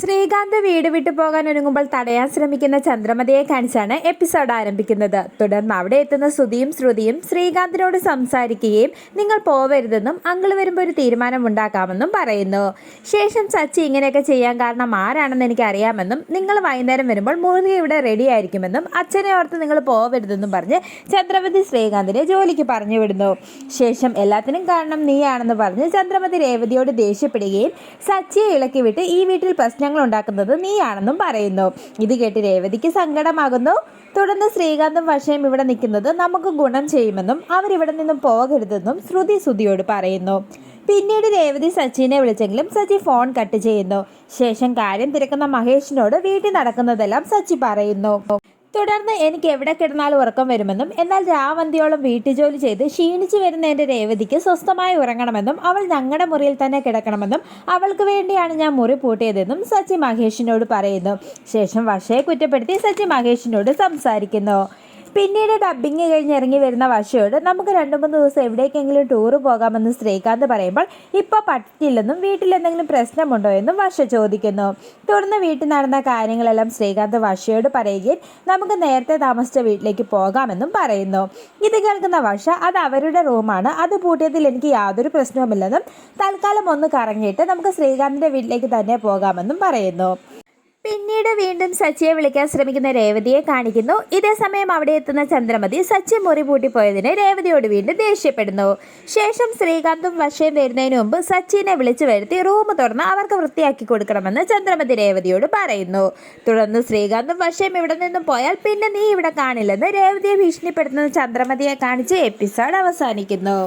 ശ്രീകാന്ത് വീട് വിട്ടു പോകാൻ ഒരുങ്ങുമ്പോൾ തടയാൻ ശ്രമിക്കുന്ന ചന്ദ്രമതിയെ കാണിച്ചാണ് എപ്പിസോഡ് ആരംഭിക്കുന്നത്. തുടർന്ന് അവിടെ എത്തുന്ന ശ്രുതിയും ശ്രുതിയും ശ്രീകാന്തിനോട് സംസാരിക്കുകയും നിങ്ങൾ പോവരുതെന്നും അങ്കിൾ വരുമ്പോൾ ഒരു തീരുമാനം ഉണ്ടാക്കാമെന്നും പറയുന്നു. ശേഷം സച്ചി ഇങ്ങനെയൊക്കെ ചെയ്യാൻ കാരണം ആരാണെന്ന് എനിക്ക് അറിയാമെന്നും നിങ്ങൾ വൈകുന്നേരം വരുമ്പോൾ മുറുകെ ഇവിടെ റെഡി ആയിരിക്കുമെന്നും അച്ഛനെ ഓർത്ത് നിങ്ങൾ പോവരുതെന്നും പറഞ്ഞ് ചന്ദ്രമതി ശ്രീകാന്തിനെ ജോലിക്ക് പറഞ്ഞു വിടുന്നു. ശേഷം എല്ലാത്തിനും കാരണം നീയാണെന്ന് പറഞ്ഞ് ചന്ദ്രമതി രേവതിയോട് ദേഷ്യപ്പെടുകയും സച്ചിയെ ഇളക്കി വിട്ട് ഈ വീട്ടിൽ പ്രശ്നങ്ങൾ ഉണ്ടാക്കുന്നത് നീയാണെന്നും പറയുന്നു. ഇത് കേട്ട് രേവതിക്ക് സങ്കടമാകുന്നു. തുടർന്ന് ശ്രീകാന്തും വശയും ഇവിടെ നിൽക്കുന്നത് നമുക്ക് ഗുണം ചെയ്യുമെന്നും അവരിവിടെ നിന്നും പോകരുതെന്നും ശ്രുതി ശ്രുതിയോട് പറയുന്നു. പിന്നീട് രേവതി സച്ചിനെ വിളിച്ചെങ്കിലും സച്ചി ഫോൺ കട്ട് ചെയ്യുന്നു. ശേഷം കാര്യം തിരക്കുന്ന മഹേഷിനോട് വീട്ടിൽ നടക്കുന്നതെല്ലാം സച്ചി പറയുന്നു. തുടർന്ന് എനിക്ക് എവിടെ കിടന്നാൽ ഉറക്കം വരുമെന്നും എന്നാൽ രാവന്തിയോളം വീട്ടുജോലി ചെയ്ത് ക്ഷീണിച്ചു വരുന്ന എന്റെ രേവതിക്ക് സ്വസ്ഥമായി ഉറങ്ങണമെന്നും അവൾ ഞങ്ങളുടെ മുറിയിൽ തന്നെ കിടക്കണമെന്നും അവൾക്ക് വേണ്ടിയാണ് ഞാൻ മുറി പൂട്ടിയതെന്നും സച്ചി മഹേഷിനോട് പറയുന്നു. ശേഷം വർഷയെ കുറ്റപ്പെടുത്തി സച്ചി മഹേഷിനോട് സംസാരിക്കുന്നു. പിന്നീട് ഡബ്ബിങ് കഴിഞ്ഞ് ഇറങ്ങി വരുന്ന വർഷയോട് നമുക്ക് രണ്ട് മൂന്ന് ദിവസം എവിടേക്കെങ്കിലും ടൂർ പോകാമെന്ന് ശ്രീകാന്ത് പറയുമ്പോൾ ഇപ്പോൾ പറ്റില്ലെന്നും വീട്ടിൽ എന്തെങ്കിലും പ്രശ്നമുണ്ടോ എന്നും വർഷ ചോദിക്കുന്നു. തുടർന്ന് വീട്ടിൽ നടന്ന കാര്യങ്ങളെല്ലാം ശ്രീകാന്ത് വർഷയോട് പറയുകയും നമുക്ക് നേരത്തെ താമസിച്ച വീട്ടിലേക്ക് പോകാമെന്നും പറയുന്നു. ഇത് കേൾക്കുന്ന വർഷ അത് അവരുടെ റൂമാണ് അത് പൂട്ടിയതിൽ എനിക്ക് യാതൊരു പ്രശ്നവുമില്ലെന്നും തൽക്കാലം ഒന്ന് കറങ്ങിയിട്ട് നമുക്ക് ശ്രീകാന്തിന്റെ വീട്ടിലേക്ക് തന്നെ പോകാമെന്നും പറയുന്നു. പിന്നീട് വീണ്ടും സച്ചിയെ വിളിക്കാൻ ശ്രമിക്കുന്ന രേവതിയെ കാണിക്കുന്നു. ഇതേ സമയം അവിടെ എത്തുന്ന ചന്ദ്രമതി സച്ചി മുറി പൂട്ടിപ്പോയതിന് രേവതിയോട് വീണ്ടും ദേഷ്യപ്പെടുന്നു. ശേഷം ശ്രീകാന്തും വശയും വരുന്നതിന് മുമ്പ് സച്ചിനെ വിളിച്ചു വരുത്തി റൂം തുറന്ന് അവർക്ക് വൃത്തിയാക്കി കൊടുക്കണമെന്ന് ചന്ദ്രമതി രേവതിയോട് പറയുന്നു. തുടർന്ന് ശ്രീകാന്തും വശയും ഇവിടെ നിന്നും പോയാൽ പിന്നെ നീ ഇവിടെ കാണില്ലെന്ന് രേവതിയെ ഭീഷണിപ്പെടുത്തുന്ന ചന്ദ്രമതിയെ കാണിച്ച് എപ്പിസോഡ് അവസാനിക്കുന്നു.